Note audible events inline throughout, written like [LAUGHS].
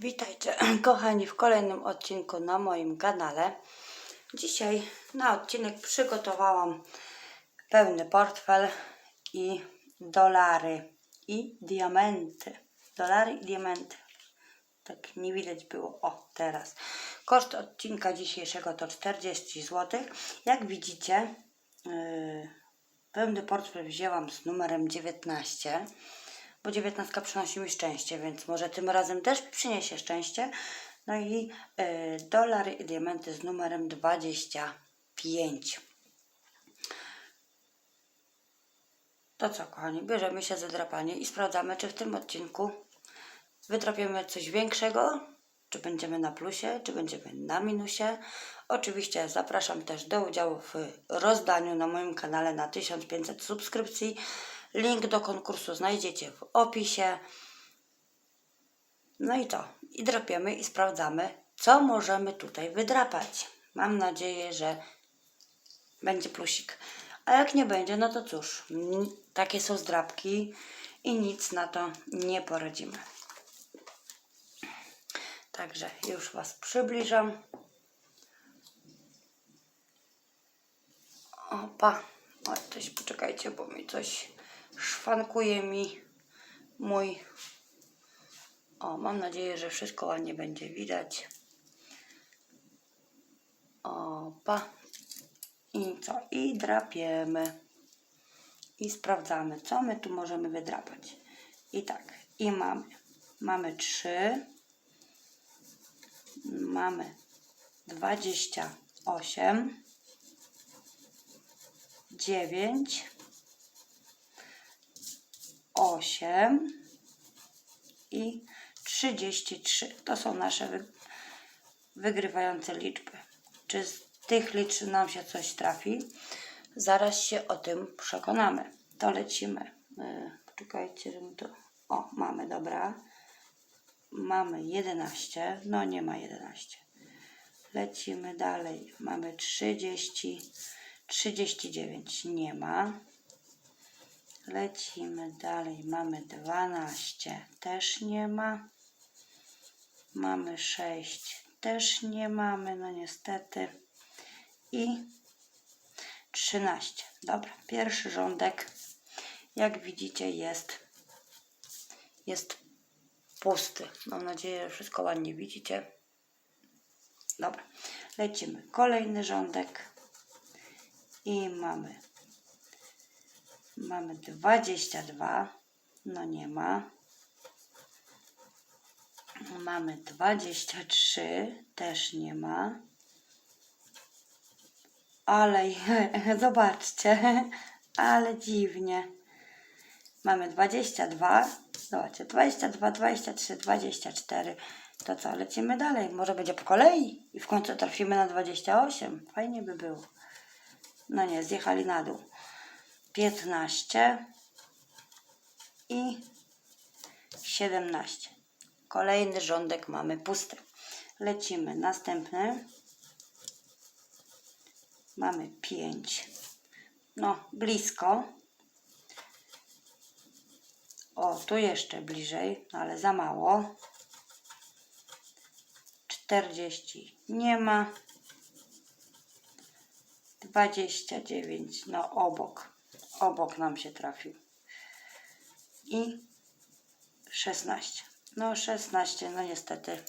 Witajcie, [CLEARS THROAT] kochani, w kolejnym odcinku na moim kanale. Dzisiaj na odcinek przygotowałam pełny portfel i dolary i diamenty. Dolary i diamenty. Tak nie widać było. O, teraz. Koszt odcinka dzisiejszego to 40 zł. Jak widzicie, yy, pełny portfel wzięłam z numerem 19 bo dziewiętnastka przynosi mi szczęście, więc może tym razem też przyniesie szczęście. No i y, dolary i diamenty z numerem 25. To co, kochani, bierzemy się za drapanie i sprawdzamy, czy w tym odcinku wydrapiemy coś większego, czy będziemy na plusie, czy będziemy na minusie. Oczywiście zapraszam też do udziału w rozdaniu na moim kanale na 1500 subskrypcji. Link do konkursu znajdziecie w opisie. No i to. I drapiemy i sprawdzamy, co możemy tutaj wydrapać. Mam nadzieję, że będzie plusik. A jak nie będzie, no to cóż, takie są zdrapki i nic na to nie poradzimy. Także już Was przybliżam. Opa. O, coś poczekajcie, bo mi coś szwankuje mi mój. O, mam nadzieję, że wszystko ładnie będzie widać. Opa. I co? I drapiemy. I sprawdzamy, co my tu możemy wydrapać. I tak, i mamy. Mamy 3. Mamy 28. 9. 8 i 33. To są nasze wy, wygrywające liczby. Czy z tych liczb nam się coś trafi? Zaraz się o tym przekonamy. To lecimy. Yy, Poczekajcie, żebym to... O, mamy, dobra. Mamy 11. No nie ma 11. Lecimy dalej. Mamy 30. 39. Nie ma. Lecimy dalej. Mamy 12. Też nie ma. Mamy 6. Też nie mamy. No niestety. I 13. Dobra. Pierwszy rządek. Jak widzicie jest jest pusty. Mam nadzieję, że wszystko ładnie widzicie. Dobra. Lecimy. Kolejny rządek. I mamy Mamy 22. No nie ma. Mamy 23. Też nie ma. Ale [LAUGHS] zobaczcie, ale dziwnie. Mamy 22. Zobaczcie, 22, 23, 24. To co, lecimy dalej. Może będzie po kolei i w końcu trafimy na 28. Fajnie by było. No nie, zjechali na dół. 15 i 17. Kolejny rządek mamy pusty. Lecimy. Następny. Mamy 5. No, blisko. O, tu jeszcze bliżej, no ale za mało. 40 nie ma. 29, no obok obok nam się trafił. I 16. No 16, no niestety.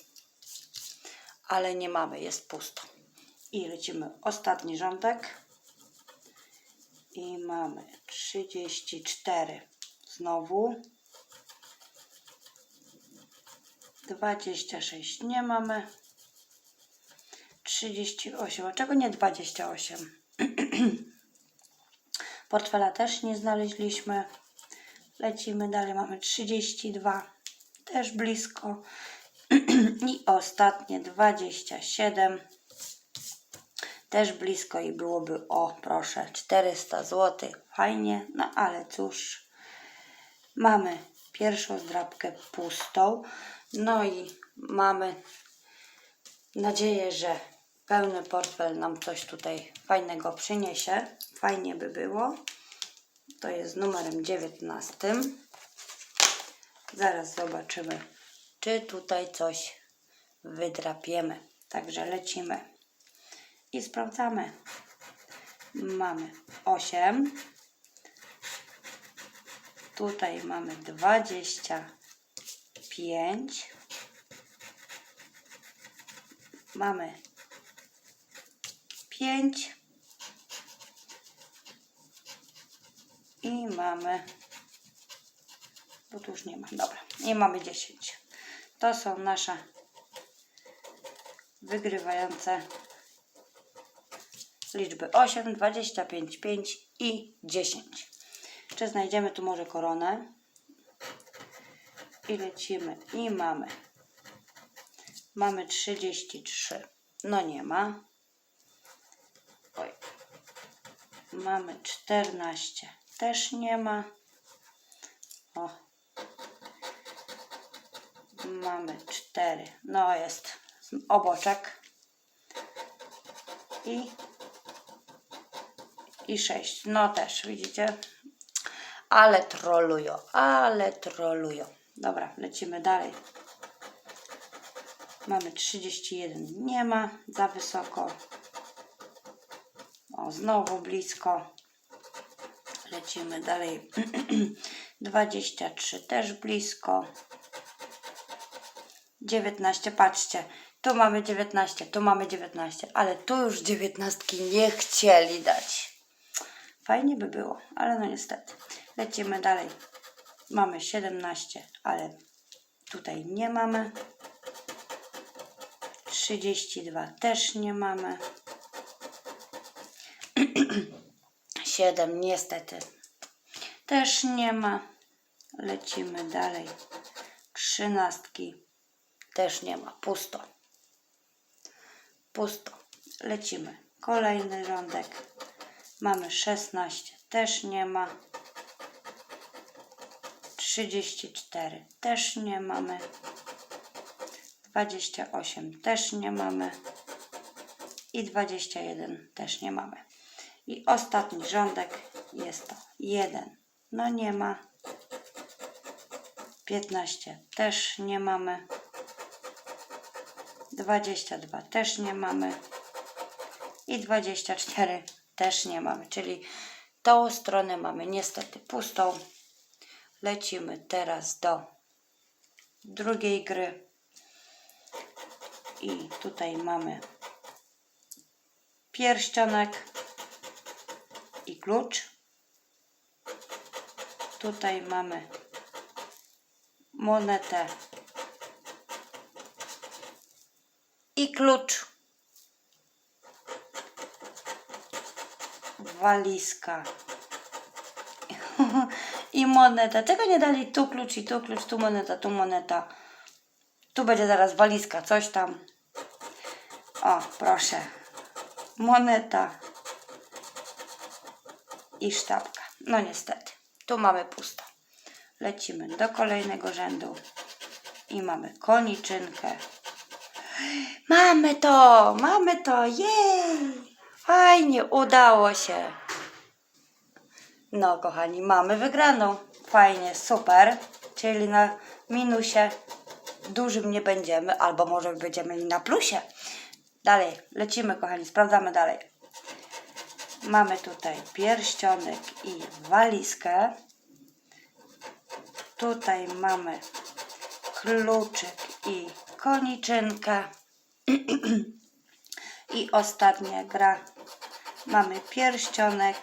Ale nie mamy, jest pusto. I lecimy ostatni rządek. I mamy 34. Znowu. 26 nie mamy. 38. A czego nie 28? [CLEARS THROAT] Portfela też nie znaleźliśmy. Lecimy dalej. Mamy 32. Też blisko. [CLEARS THROAT] I ostatnie 27. Też blisko i byłoby, o proszę, 400 zł. Fajnie, no ale cóż. Mamy pierwszą zdrabkę pustą. No i mamy nadzieję, że pełny portfel nam coś tutaj fajnego przyniesie. Fajnie by było. To jest numerem 19. Zaraz zobaczymy, czy tutaj coś wydrapiemy. Także lecimy i sprawdzamy. Mamy 8. Tutaj mamy 25. Mamy 5. I mamy, bo tu już nie ma, dobra, i mamy 10. To są nasze wygrywające liczby 8, 25, 5 i 10. Czy znajdziemy tu może koronę? I lecimy. I mamy. Mamy 33. No nie ma. Oj. Mamy 14. Też nie ma. O. Mamy 4. No jest oboczek. I i 6. No też, widzicie? Ale trolują, ale trolują. Dobra, lecimy dalej. Mamy 31, nie ma, za wysoko. O, znowu blisko. Lecimy dalej. [CLEARS THROAT] 23 też blisko. 19, patrzcie. Tu mamy 19, tu mamy 19, ale tu już 19 nie chcieli dać. Fajnie by było, ale no niestety. Lecimy dalej. Mamy 17, ale tutaj nie mamy. 32 też nie mamy. [CLEARS THROAT] 7 niestety też nie ma. Lecimy dalej. Trzynastki też nie ma. Pusto. Pusto. Lecimy. Kolejny rządek. Mamy 16, też nie ma. 34, też nie mamy. 28, też nie mamy. I 21, też nie mamy. I ostatni rządek jest to 1, no nie ma. 15, też nie mamy. 22, też nie mamy. I 24, też nie mamy, czyli tą stronę mamy niestety pustą. Lecimy teraz do drugiej gry i tutaj mamy pierścionek i klucz. Tutaj mamy monetę i klucz. walizka [LAUGHS] i moneta. Czego nie dali tu klucz i tu klucz, tu moneta, tu moneta. Tu będzie zaraz walizka, coś tam. O, proszę. Moneta i sztabka. No niestety, tu mamy pusto. Lecimy do kolejnego rzędu i mamy koniczynkę. Mamy to, mamy to, jej! Fajnie, udało się. No, kochani, mamy wygraną. Fajnie, super. Czyli na minusie dużym nie będziemy, albo może będziemy na plusie. Dalej, lecimy, kochani, sprawdzamy dalej. Mamy tutaj pierścionek i walizkę. Tutaj mamy kluczyk i koniczynkę. [CLEARS THROAT] I ostatnia gra. Mamy pierścionek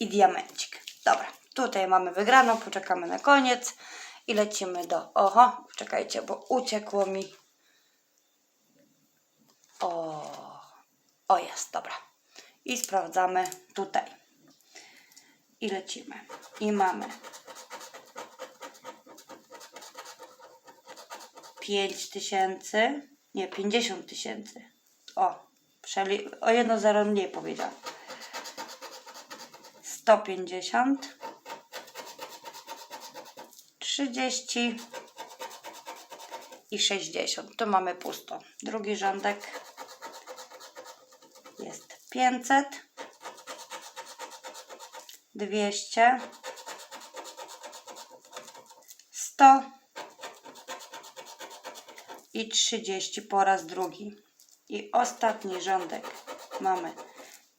i diamencik. Dobra, tutaj mamy wygraną, poczekamy na koniec i lecimy do... Oho, czekajcie, bo uciekło mi. O, o jest, dobra. I sprawdzamy tutaj. I lecimy. I mamy 5 tysięcy, nie, 50 tysięcy. O, przeli o jedno zero mniej powiedziałam. 150 30 i 60. Tu mamy pusto. Drugi rządek jest 500 200 i 30 po raz drugi. I ostatni rządek mamy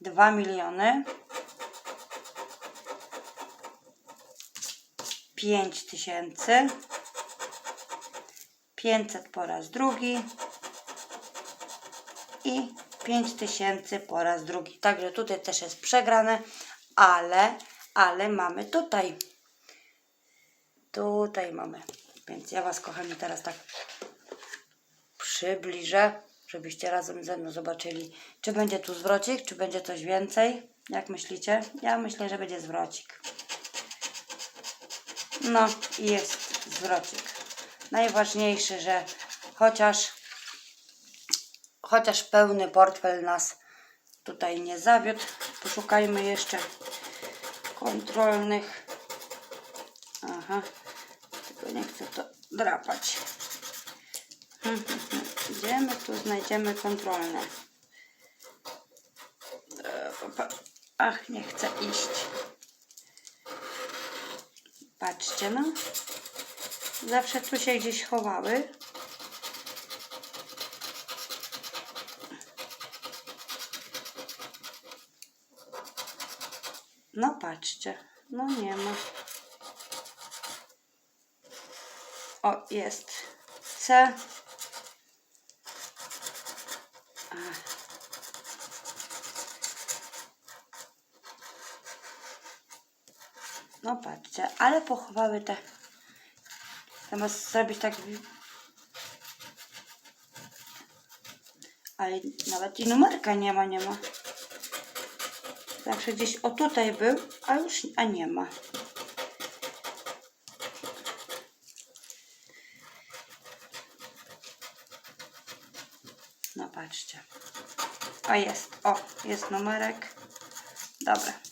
2 miliony 5 tysięcy 500 po raz drugi i 5 tysięcy po raz drugi. Także tutaj też jest przegrane, ale, ale mamy tutaj. Tutaj mamy. Więc ja Was, kochani, teraz tak przybliżę, żebyście razem ze mną zobaczyli, czy będzie tu zwrocik, czy będzie coś więcej. Jak myślicie? Ja myślę, że będzie zwrocik. No i jest zwrocik. Najważniejsze, że chociaż chociaż pełny portfel nas tutaj nie zawiódł. Poszukajmy jeszcze kontrolnych. Aha, tylko nie chcę to drapać. [LAUGHS] Gdzie my tu znajdziemy kontrolne? E, Ach, nie chcę iść. Patrzcie, no. Zawsze tu się gdzieś chowały. No patrzcie, no nie ma. O, jest C. No patrzcie, ale pochowały te. Zamiast zrobić tak. Ale nawet i numerka nie ma, nie ma. Zawsze gdzieś o tutaj był, a już a nie ma. No patrzcie. O jest, o, jest numerek. Dobra.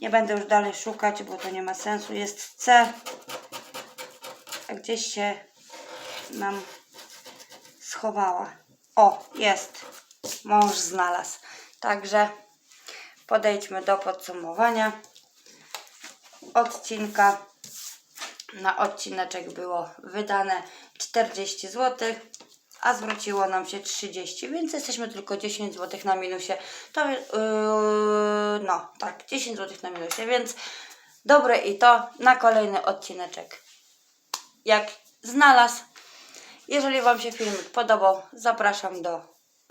Nie będę już dalej szukać, bo to nie ma sensu. Jest C. A gdzieś się nam schowała. O, jest. Mąż znalazł. Także podejdźmy do podsumowania odcinka. Na odcineczek było wydane 40 zł, a zwróciło nam się 30, więc jesteśmy tylko 10 zł na minusie. To yy, no, tak, 10 zł na minusie, więc dobre i to na kolejny odcineczek. Jak znalazł. Jeżeli Wam się filmik podobał, zapraszam do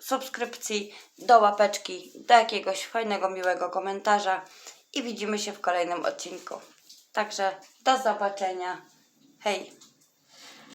subskrypcji, do łapeczki, do jakiegoś fajnego, miłego komentarza i widzimy się w kolejnym odcinku. Także do zobaczenia. Hej!